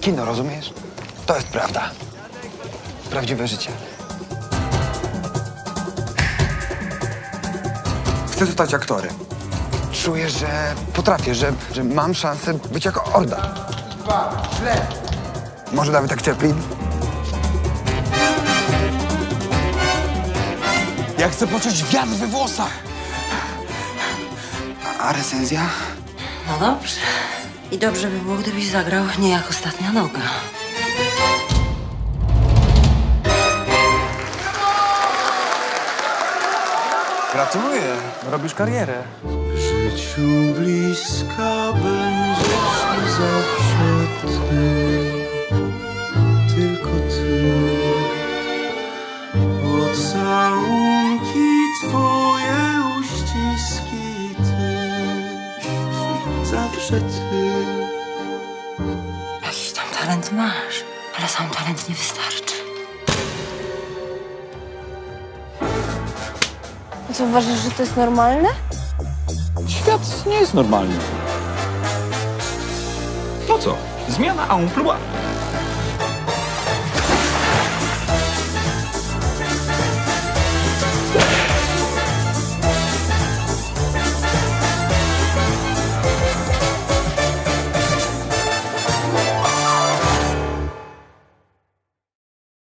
Kino, rozumiesz? To jest prawda. Prawdziwe życie. Chcę zostać aktorem. Czuję, że potrafię, że, że mam szansę być jako Orda. Źle. Może nawet jak Chaplin? Ja chcę poczuć wiatr we włosach. A, a recenzja? No dobrze. I dobrze by było, gdybyś zagrał nie jak ostatnia noga. Gratuluję, robisz karierę. W życiu bliska będziesz zawsze ty. Jakiś tam talent masz, ale sam talent nie wystarczy. Co uważasz, że to jest normalne? Świat nie jest normalny. To co? Zmiana amplua.